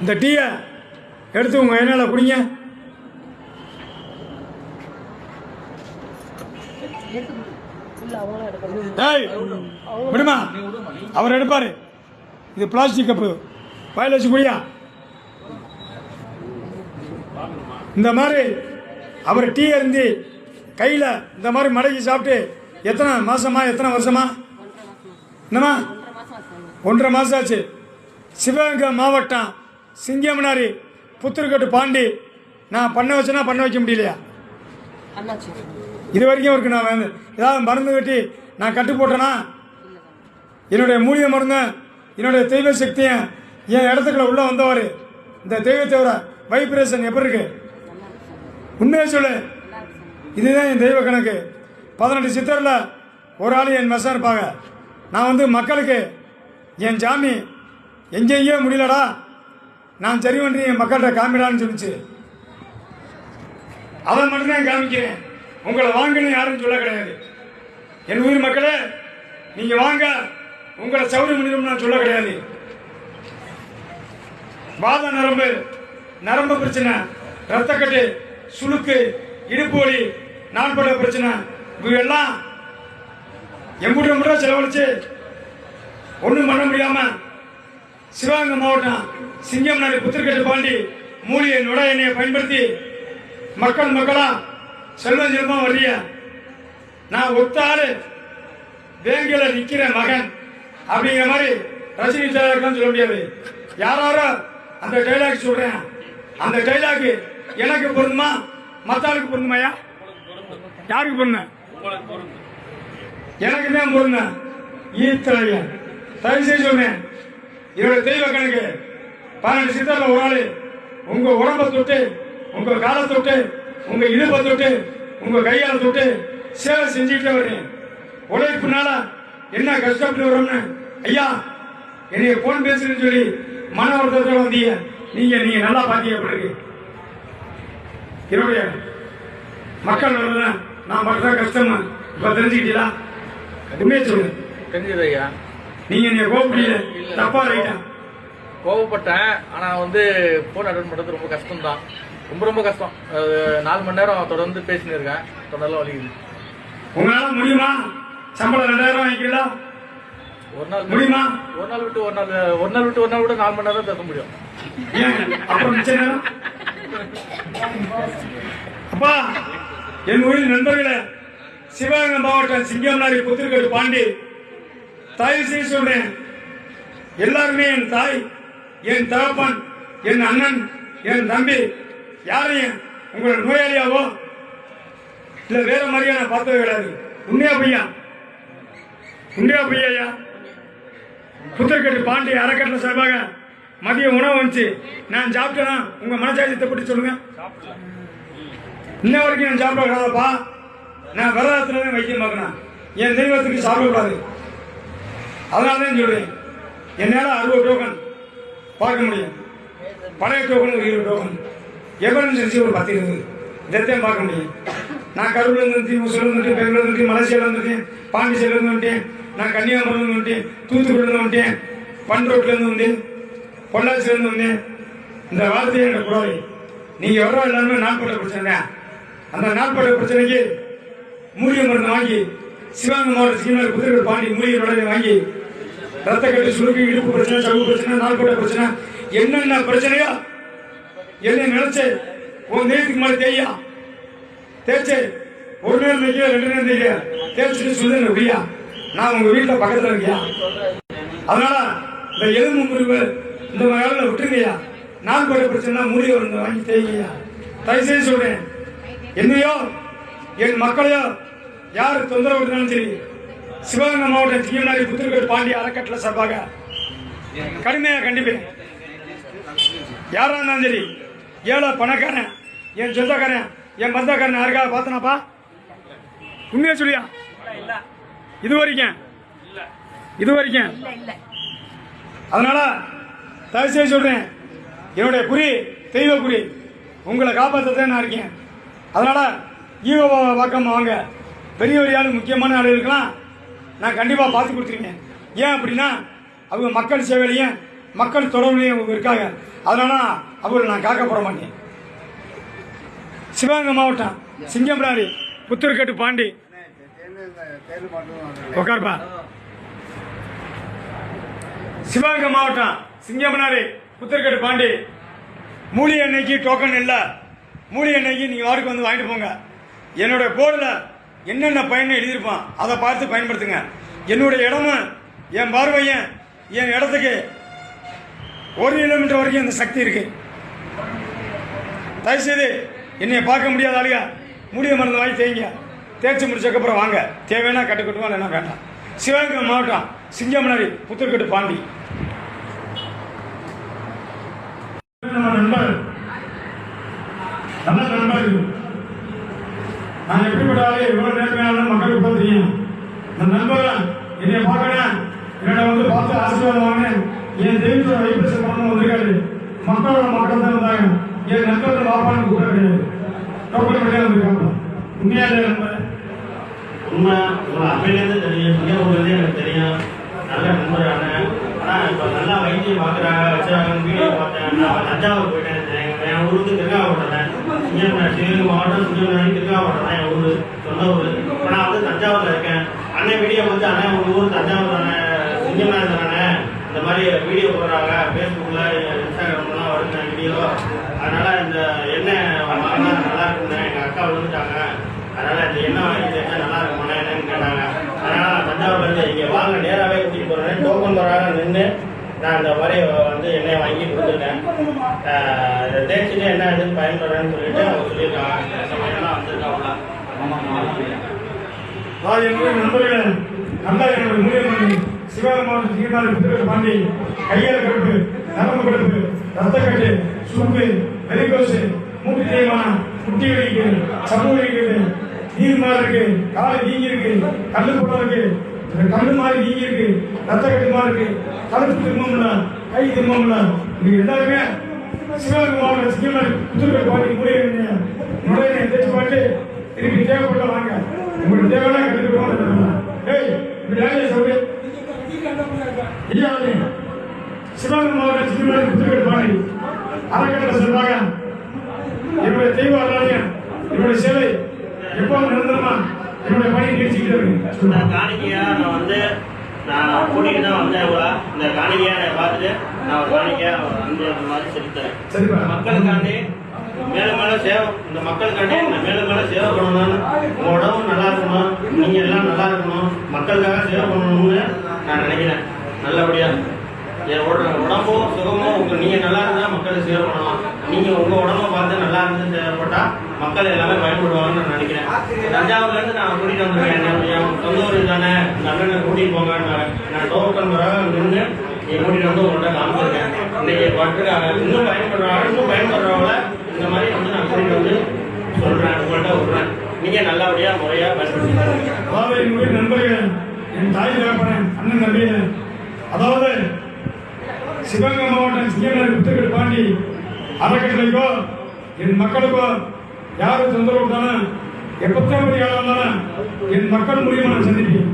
இந்த டீயை எடுத்து உங்கள் என்னால் குடிங்க. விடுமா? அவர் எடுப்பார். இது பிளாஸ்டிக் கப்பு வாயில் வச்சு குடியா? இந்த மாதிரி அவர் டீ அருந்தி கையில் இந்த மாதிரி மடக்கி சாப்பிட்டு எத்தனை மாசமா எத்தனை வருஷமா? என்னம்மா? ஒன்றரை மாதம் ஆச்சு. சிவகங்கை மாவட்டம் சிங்கமனாரி புத்தூர்கட்டு பாண்டி. நான் பண்ண வச்சேனா பண்ண வைக்க முடியலையா? இது வரைக்கும் இருக்கு. நான் வந்து ஏதாவது மருந்து கட்டி நான் கட்டு போட்டேனா? என்னுடைய மூலிகை மருந்து என்னுடைய தெய்வ சக்தியும் என் இடத்துக்குள்ள உள்ள வந்தவர் இந்த தெய்வத்தோட வைப்ரேஷன் எப்படி இருக்கு? உண்மையை சொல்லு. இதுதான் என் தெய்வ கணக்கு. பதினெட்டு சித்தரில் ஒரு ஆள் என் மெஸ்ஸாக இருப்பாங்க. நான் வந்து மக்களுக்கு என் ஜாமி எங்கேயே முடியலடா. நான் சரி பண்ணி என் மக்கள்கிட்ட காமிடான்னு சொல்லிச்சு. அதை மட்டும்தான் காமிக்கிறேன். உங்களை வாங்கணும் யாரும் சொல்ல கிடையாது. என் உயிர் மக்களே நீங்க வாங்க. உங்களை சௌரி பண்ணிடும் நான் சொல்ல கிடையாது. வாத நரம்பு நரம்பு பிரச்சனை ரத்தக்கட்டு சுளுக்கு இடுப்பு வலி நாட்பட பிரச்சனை இவையெல்லாம் எம்புட்டு முறை செலவழிச்சு ஒன்றும் பண்ண முடியாமல் சிவகங்கை மாவட்டம் சிங்கம் நாடு புத்திரக்கட்டு பாண்டி மூலிகை நுட எண்ணெயை பயன்படுத்தி மக்கள் மக்களா செல்வம் செல்வமா வர்றிய நான் ஒத்தாரு வேங்கில நிக்கிற மகன். அப்படிங்கிற மாதிரி ரஜினி டைலாக்லாம் சொல்ல முடியாது. யாராரோ அந்த டைலாக் சொல்றேன். அந்த டைலாக் எனக்கு பொருந்துமா? மத்தாளுக்கு பொருந்துமாயா யாருக்கு பொருந்த எனக்கு தான் பொருந்த ஈத்தலைய தயவு செய்து சொல்றேன். இவருடைய தெய்வ கணக்கு. பன்னெண்டு சித்தர்ல ஒரு ஆளு. உங்க உடம்ப தொட்டு உங்க காலை தொட்டு உங்க இடுப்பை தொட்டு உங்க கையால தொட்டு சேவை செஞ்சுக்கிட்டே வரேன் உழைப்புனால என்ன கஷ்டப்பட்டு வரோம்னு ஐயா என்னைய போன் பேசுறேன்னு சொல்லி மன வருத்தத்தோட வந்தீங்க. நீங்க நீங்க நல்லா பாத்தீங்க பிறகு என்னுடைய மக்கள் வரல நான் படுற கஷ்டம் இப்ப தெரிஞ்சுக்கிட்டீங்களா? உண்மையை சொல்லுங்க. தெரிஞ்சது ஐயா. நீங்க என்னைய கோபப்படல தப்பா ரைட்டா கோவப்பட்டேன் ஆனா வந்து போன் அட்டன் பண்றது ரொம்ப கஷ்டம் தான் ரொம்ப ரொம்ப கஷ்டம். நாலு மணி நேரம் தொடர்ந்து பேசினு இருக்கேன் தொடர்லாம் வலிக்குது உங்களால முடியுமா? சம்பளம் ரெண்டாயிரம் வாங்கிக்கிறீங்களா? ஒரு நாள் முடியுமா? ஒரு நாள் விட்டு ஒரு நாள் ஒரு நாள் விட்டு ஒரு நாள் விட்டு நாலு மணி நேரம் பேச முடியும். அப்புறம் மிச்ச நேரம்? அப்பா என் உயிர் நண்பர்களே சிவகங்கை மாவட்டம் சிங்கம்நாடி புத்திரக்கட்டு பாண்டி. தாய் செய்ய சொல்றேன். எல்லாருமே என் தாய் என் தகப்பன் என் அண்ணன் என் தம்பி யாரையும் உங்களோட நோயாளியாவோ இல்ல வேற மாதிரியா நான் பார்த்தது கிடையாது. உண்மையா பையா உண்மையா பையா புத்தர்கட்டு பாண்டி அறக்கட்டளை சார்பாக மதிய உணவு வந்துச்சு. நான் சாப்பிட்டேனா? உங்க மனசாட்சியத்தை பற்றி சொல்லுங்க. இன்ன வரைக்கும் நான் சாப்பிடக்கூடாதப்பா. நான் விரதத்துல தான் வைத்தியம் பார்க்கணும். என் தெய்வத்துக்கு சாப்பிடக்கூடாது. அதனால தான் சொல்றேன். என்னால் அறுபது டோக்கன் பார்க்க முடியும். பழைய டோக்கன் ஒரு இருபது டோக்கன் எமர்ஜென்சி ஒரு பத்து இருபது. இதைத்தான் பார்க்க முடியும். நான் கரூர்ல இருந்து வந்துட்டேன் முசூர்ல இருந்துட்டு பெங்களூர் இருந்துட்டு மலேசியால இருந்துட்டேன் பாண்டிச்சேரியில இருந்து வந்துட்டேன் நான் கன்னியாகுமரில இருந்து வந்துட்டேன் தூத்துக்குடியில இருந்து வந்துட்டேன் பண்ரோட்ல இருந்து வந்தேன் பொள்ளாச்சியில இருந்து வந்தேன் இந்த வார்த்தையை எனக்கு கூடாது நீங்க எவ்வளோ எல்லாருமே நாட்பட்ட பிரச்சனை தான். அந்த நாட்பட்ட பிரச்சனைக்கு மூலிகை மருந்து வாங்கி சிவகங்கை மாவட்ட சீனர் குதிரை பாண்டி மூலிகை நுழைவை வாங்கி ரத்த கட்டு சுருக்கி இடுப்பு பிரச்சனை சவு பிரச்சனை நாள்கூட பிரச்சனை. என்னென்ன பிரச்சனையா என்ன நினைச்சு உன் நேரத்துக்கு மேலே தேய்யா. தேய்ச்சு ஒரு நேரம் தைக்க ரெண்டு நேரம் தைக்க தேய்ச்சிட்டு சொல்லுங்க அப்படியா நான் உங்க வீட்டுல பக்கத்துல இருக்கியா? அதனால இந்த எலும்பு முறிவு இந்த மாதிரி விட்டுருங்கய்யா. நாள்பட்ட பிரச்சனை மூலிகை வருங்க வாங்கி தேய்ங்கய்யா. தயவு செய்து சொல்றேன். என்னையோ என் மக்களையோ யார் தொந்தரவு விட்டுனாலும் சரி சிவகங்கை மாவட்ட தீயநாடி புத்திரக்கோட் பாண்டி அறக்கட்டளை சார்பாக கடுமையாக கண்டிப்பேன். யாரா இருந்தாலும் சரி ஏழை பணக்காரன் என் சொந்தக்காரன் என் பந்தக்காரன் யாருக்காக பார்த்தனாப்பா? உண்மையா சொல்லியா? இது வரைக்கும். இது வரைக்கும். அதனால தயவுசெய்து சொல்கிறேன் சொல்றேன் என்னுடைய குறி தெய்வ குறி உங்களை காப்பாற்றத்தான் நான் இருக்கேன். அதனால ஈவோ பக்கம் வாங்க. பெரிய பெரிய ஆள் முக்கியமான ஆளுகளுக்கெல்லாம் நான் கண்டிப்பாக பார்த்து கொடுத்துருங்க. ஏன் அப்படின்னா அவங்க மக்கள் சேவையிலையும் மக்கள் தொடர்புலையும் இருக்காங்க. அதனால அவரை நான் காக்கப்பட மாட்டேன். சிவகங்கை மாவட்டம் சிங்கம்லாரி புத்தூர்கட்டு பாண்டி. உட்காருப்பா. சிவகங்கை மாவட்டம் சிங்கம்னாரி புத்தர்கட்டு பாண்டி. மூலிகை எண்ணெய்க்கு டோக்கன் இல்லை. மூலிகை எண்ணெய்க்கு நீங்கள் வாருக்கு வந்து வாங்கிட்டு போங்க. என்னோட போர்டில் என்னென்ன பயனை எழுதியிருப்பான் அதை பார்த்து பயன்படுத்துங்க. என்னுடைய இடமும் என் பார்வையும் என் இடத்துக்கு ஒரு கிலோமீட்டர் வரைக்கும் இந்த சக்தி இருக்கு. தயவுசெய்து என்னையை பார்க்க முடியாத ஆளுங்க முடிய மருந்து வாங்கி தேய்ங்க. தேய்ச்சி முடிச்சக்கப்புறம் வாங்க. தேவைன்னா கட்டுக்கட்டுமா இல்லைன்னா வேண்டாம். சிவகங்கை மாவட்டம் சிங்கமனரி புத்தூர்கட்டு பாண்டி. நம்ம நண்பர் நண்பர் நான் எப்படிப்பட்ட ஆளு எவ்வளவு நேர்மையான மக்களுக்கு கூட தெரியும். இந்த நண்பர் என்னை பார்க்கணும் என்னோட வந்து பார்த்து ஆசீர்வாதம் வாங்கினேன் என் தெய்வத்தோட வைப்ரேஷன் பண்ண வந்திருக்காரு. மக்களோட மக்கள் தான் இருந்தாங்க என் நண்பர்கள் பாப்பான்னு கூட கிடையாது. டோக்கன் கிடையாது வந்திருக்காங்க. உண்மையாலே நண்பர்? உண்மை. உங்களை அப்பையிலேருந்து தெரியும். சிங்கப்பூர்லேருந்து எனக்கு தெரியும். நல்ல நண்பரான ஆனால் இப்போ நல்லா வைத்தியம் பார்க்குறாங்க வச்சுறாங்க வீடியோ பார்த்தேன். நான் தஞ்சாவூர் போயிட்டேன். என் ஊருக்கு திருக்காவட்டேன் சிங்கம் சிவகங்கை மாவட்டம் சிங்கம்னாடி திருக்காவட்டம் தான் என் ஊர் சொந்த ஊர். இப்போ நான் வந்து தஞ்சாவூரில் இருக்கேன். அண்ணன் வீடியோ வந்து அண்ணன் உங்கள் ஊர் தஞ்சாவூர் தானே? சிங்கம்னாடி தானே? இந்த மாதிரி வீடியோ போடுறாங்க. ஃபேஸ்புக்கில் இன்ஸ்டாகிராம்லாம் வருங்க வீடியோ அதனால் இந்த எண்ணெய் வாங்கினா நல்லா இருக்குங்க எங்கள் அக்கா விழுந்துட்டாங்க அதனால் இந்த எண்ணெய் வாங்கி தேய்ச்சா நல்லா இருக்குமாண்ணே என்னன்னு கேட்டாங்க. அதனால் தஞ்சாவூர்லேருந்து இங்கே இருந்து வாங்க நேராகவே கூட்டிகிட்டு போகிறேன் டோக்கன் வராங்க நின்று நான் இந்த மாதிரி வந்து எண்ணெய் வாங்கி கொடுத்துருக்கேன் இதை தேய்ச்சிட்டு என்ன இதுன்னு பயன்படுறேன்னு சொல்லிட்டு அவங்க சொல்லியிருக்காங்க. வந்திருக்காங்களா நான் என்னுடைய நண்பர்களே நல்லா என்னுடைய முடிவு பண்ணி சிவகங்கை மாவட்டம் சிங்கமாரி புத்தகத்தை பாண்டி கையால் கடுப்பு நரம்பு கடுப்பு ரத்த கட்டு சுருக்கு வெறிகோசு மூட்டு தேய்மானம் குட்டி வெடிக்கு சமூக இருக்குது நீர் மாதிரி இருக்கு காலை வீங்கி இருக்கு கல்லு போட இருக்கு கண்ணு மாதிரி நீங்க இருக்கு ரத்த கட்டுமா இருக்கு தலைப்பு திரும்பல கை திரும்பல இது எல்லாருமே சிவகுமாரோட மாவட்டம் சிங்கமாரி பாட்டி பாண்டி முடிவு நுழைய பாட்டு இதுக்கு தேவைப்பட்ட வாங்க. உங்களுக்கு தேவையான கற்றுக்கிட்டோம் ஏய் இப்படி யாரையும் சொல்லு ஐயா சிவகங்கை மாவட்டம் சிவகங்கை புத்தகத்தை அறக்கட்டளை சொல்றாங்க என்னுடைய தெய்வ அருளாலயம் என்னுடைய சேவை எப்போ நிரந்தரமா இந்த காணிக்கையா நான் வந்து நான் கூட்டிட்டு தான் வந்தேன் இந்த காணிக்கையா நான் பார்த்துட்டு நான் காணிக்கையா வந்து அந்த மாதிரி செலுத்தேன் மக்களுக்காண்டி மேலும் மேலும் சேவை இந்த மக்களுக்காண்டி நான் மேலும் மேலும் சேவை பண்ணணும்னு உங்க உடம்பு நல்லா இருக்கணும் நீங்க எல்லாம் நல்லா இருக்கணும் மக்களுக்காக சேவை பண்ணணும்னு நான் நினைக்கிறேன். நல்லபடியா. என் உட- உடம்பும் சுகமும் உங்க நீங்க நல்லா இருந்தா மக்களுக்கு சேவை பண்ணலாம். நீங்கள் உங்கள் உடம்ப பார்த்து நல்லா இருந்து தேவைப்பட்டால் மக்கள் எல்லாமே பயன்படுவாங்கன்னு நான் நினைக்கிறேன். தஞ்சாவூர்லேருந்து நான் கூட்டிகிட்டு வந்திருக்கேன். என்ன- சொந்த ஊர் தானே இந்த கூட்டிகிட்டு போங்கன்னு போங்க. நான் டோக்கன் வர நின்று என் கூட்டிகிட்டு வந்து உங்கள்கிட்ட காமிச்சிருக்கேன். இன்னைக்கு பட்டிருக்காங்க இன்னும் பயன்படுறாங்க. இன்னும் பயன்படுறவங்கள இந்த மாதிரி வந்து நான் கூட்டிகிட்டு வந்து சொல்கிறேன் உங்கள்கிட்ட விட்றேன். நீங்கள் நல்லபடியாக முறையாக பயன்படுத்தி நண்பர்கள் என் தாய் தகப்பனன் அண்ணன் தம்பியன் அதாவது சிவகங்கை மாவட்டம் சிங்கநகர் புத்தகத்தை பாண்டி அறக்கட்டளைக்கோ என் மக்களுக்கோ யாரும் தொந்தரவு தானே எப்பத்தான் பெரிய ஆளாக இருந்தாலும் என் மக்கள் மூலியமா நான் சந்திப்பேன்.